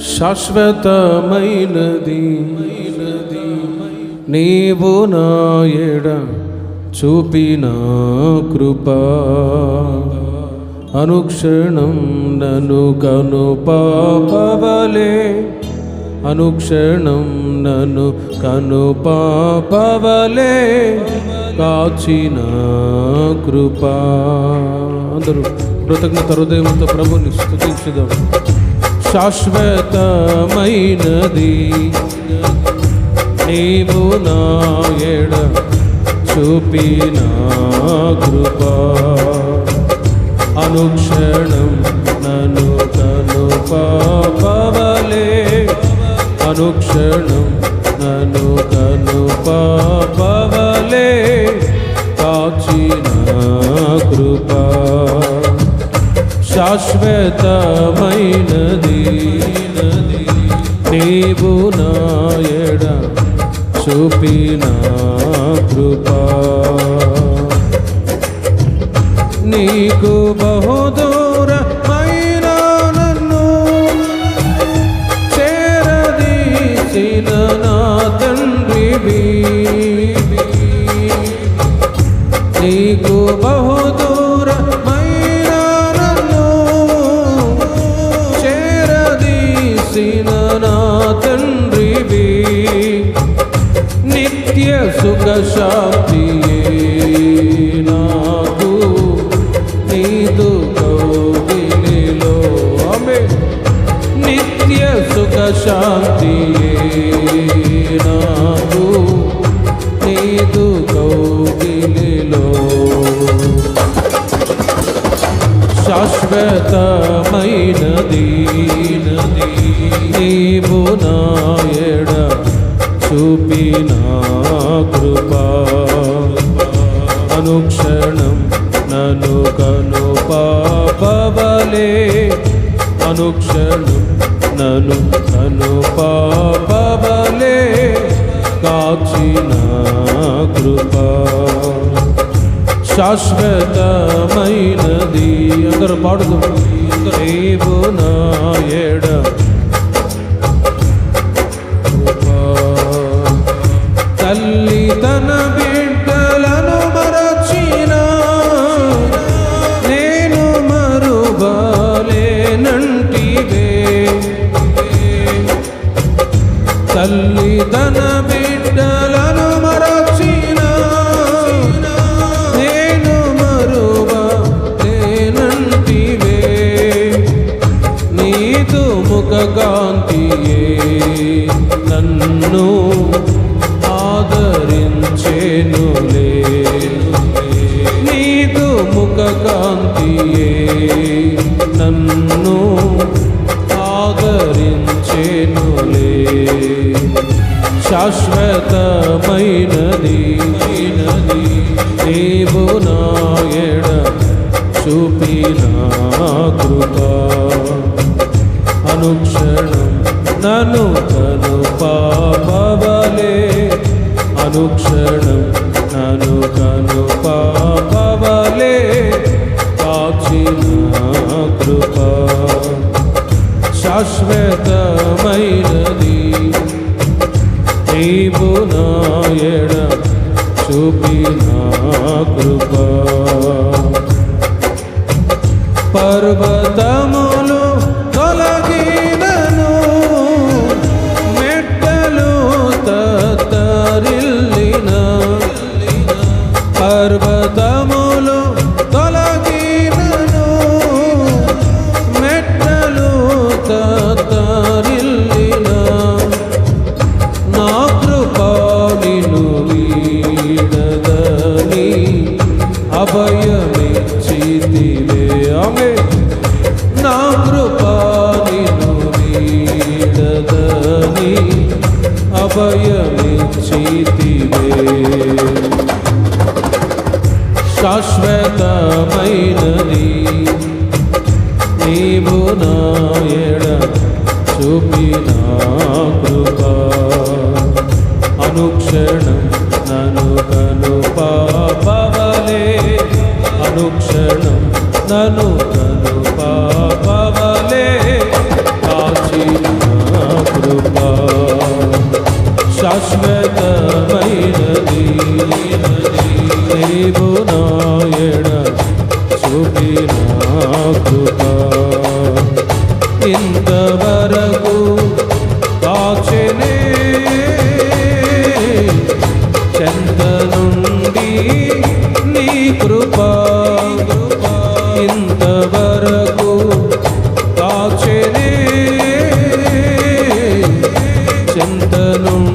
శాశ్వతమైనది. నీవు నాయడ చూపిన కృప అనుక్షణం నను కను పాపవలే. అనుక్షణం నను కను పాపవలే. కాచిన కృప. అందరూ కృతజ్ఞత హృదయంతో ప్రభుని స్థుతించుదాం. శాశ్వతమైనది. నీవు నా ఎడ చూపిన కృప. అనుక్షణం నను తను పాపవలే. అనుక్షణం నను తను పాపవలే. కాచిన కృప. శాశ్వతమైనది. నీవు నాయడ చూపిన కృపా. నీకు బహుదూరమైన నన్ను చేరదీసిన నా తండ్రి నీకు బహుదూరమైన నిత్య సుఖ శాంతియే నాకు నీదు కౌగిలిలో ఆమె నిత్య సుఖ శాంతియే నాకు నీదు కౌగిలిలో శాశ్వతమైనది నది. నీవు నాయడ చూపినా అనుక్షణం నను కను పాపవలే. అనుక్షణం నను కను పాపవలే. కాచిన కృప. శాశ్వతమైనది. అందరూ పాడుతుంది రేవు నాయడ తల్లి తల్లి తన బిడ్డలను మరచిన నేను మరువా మరుబాలేనంటివే నీదు ముఖ కాంతియే నన్ను ఆదరించేనులే నీదు ముఖ కాంతియే నన్ను శాశ్వతమైనది. నది నీవు నాయడ చూపిన కృపా. అనుక్షణం నను తను పాపవలే. అనుక్షణం నను కను పాపవలే. కాచిన కృప. శాశ్వతమైనది పర్వతములు చింతనుం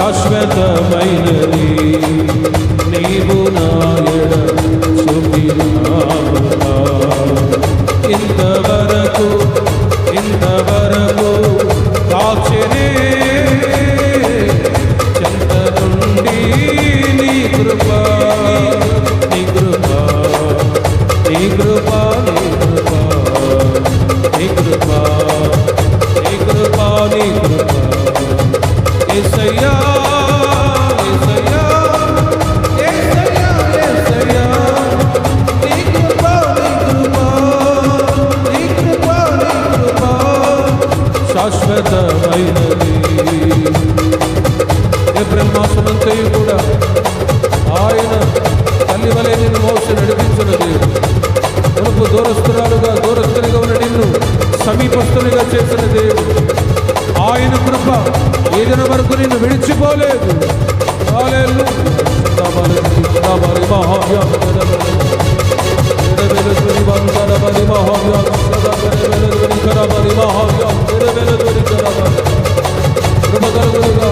శాశ్వతమైనది. నీవు నాయడ చూపినావుగా ఇంతవరకు ఇంతవరకు కాచినే తల్లి వలె నిన్ను మోసం నడిపించున్న దేవుడు. మనకు దూరస్తురాలుగా దూరస్తునిగా ఉన్న నిన్ను సమీపస్తునిగా చేసిన దేవుడు. ఆయన కృప ఏదైనా వరకు నిన్ను విడిచిపోలేదు. కృప కలుగులుగా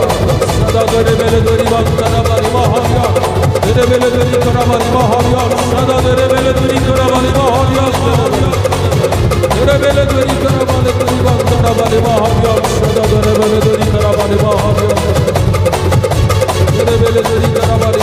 సదా దొరి వెలుదొరి Vantara de bele duri karabali bahar yar Sada dere bele duri karabali bahar yar Dere bele duri karabali duri bak karabali bahar yar Sada dere bele duri karabali bahar yar Dere bele duri karabali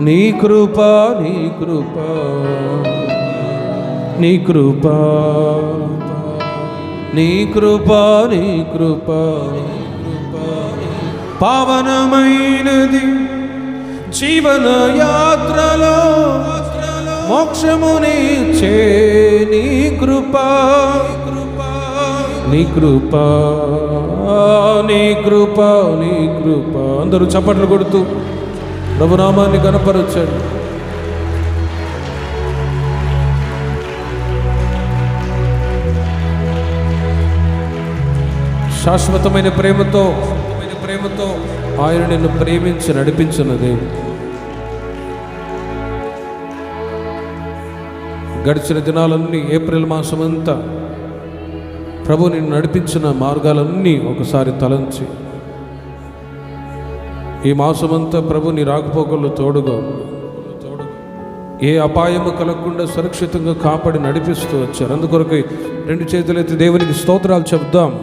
నీ కృప నీ కృప నీ కృప నీ కృప నీ కృప పావనమైనది జీవన యాత్రలో మోక్షముని చే నీ కృప నీ కృప నీ కృప నీ కృప. అందరూ చప్పట్లు కొడుతూ ప్రభునామాన్ని కనపరచండి శాశ్వతమైన ప్రేమతో ప్రేమతో ఆయన నిన్ను ప్రేమించి నడిపించిన దేవుడు. గడిచిన దినాలన్నీ ఏప్రిల్ మాసమంతా ప్రభు నిన్ను నడిపించిన మార్గాలన్నీ ఒకసారి తలంచి ఈ మాసమంతా ప్రభు నీ రాకపోకలు తోడుగా ఏ అపాయము కలగకుండా సురక్షితంగా కాపాడి నడిపిస్తూ వచ్చారు. అందుకొరకు రెండు చేతులైతే దేవునికి స్తోత్రాలు చెప్దాం.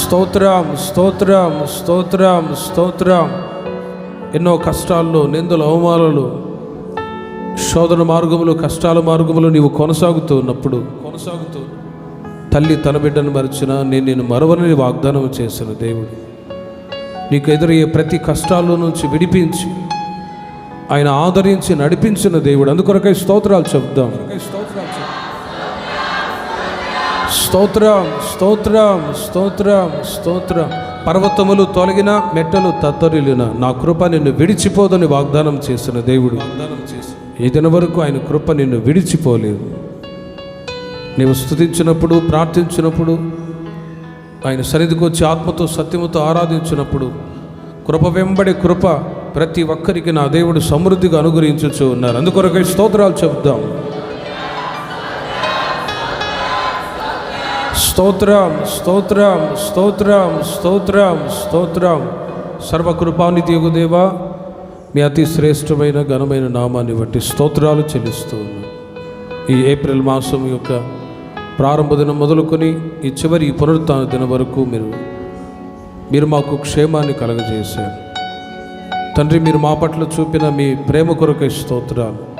స్తోత్రం స్తోత్రం స్తోత్రం స్తోత్రం. ఎన్నో కష్టాల్లో నిందల అవమానాలు శోధన మార్గములు కష్టాల మార్గములు నీవు కొనసాగుతూ ఉన్నప్పుడు కొనసాగుతూ తల్లి తన బిడ్డను మరచిన నేను నేను మరవని వాగ్దానం చేసిన దేవుడు. నీకు ఎదురయ్యే ప్రతి కష్టాల్లో నుంచి విడిపించి ఆయన ఆదరించి నడిపించిన దేవుడు. అందుకొరకై స్తోత్రాలు చెప్దాం స్తోత్రాలు చెప్దాం స్తోత్రం స్తోత్రం స్తోత్రం స్తోత్రం. పర్వతములు తొలగిన మెట్టలు తత్తరిలిన నా కృప నిన్ను విడిచిపోదని వాగ్దానం చేసిన దేవుడు. వాగ్దానం చేసి ఈ దిన వరకు ఆయన కృప నిన్ను విడిచిపోలేదు. నీవు స్థుతించినప్పుడు ప్రార్థించినప్పుడు ఆయన సన్నిధికి వచ్చి ఆత్మతో సత్యముతో ఆరాధించినప్పుడు కృప వెంబడి కృప ప్రతి ఒక్కరికి నా దేవుడు సమృద్ధిగా అనుగ్రహించచ్చు ఉన్నారు. అందుకొరకై స్తోత్రాలు చెబుదాం. స్తోత్రం స్తోత్రం స్తోత్రం స్తోత్రం స్తోత్రం. సర్వకృపానిధి దేవా మీ అతి శ్రేష్టమైన ఘనమైన నామాన్ని బట్టి స్తోత్రాలు చెల్లిస్తూ ఈ ఏప్రిల్ మాసం యొక్క ప్రారంభ దినం మొదలుకొని ఈ చివరి పునరుత్న దినం వరకు మీరు మీరు మాకు క్షేమాన్ని కలగజేశారు. తండ్రి మీరు మా పట్ల చూపిన మీ ప్రేమ కొరకై స్తోత్రాలు.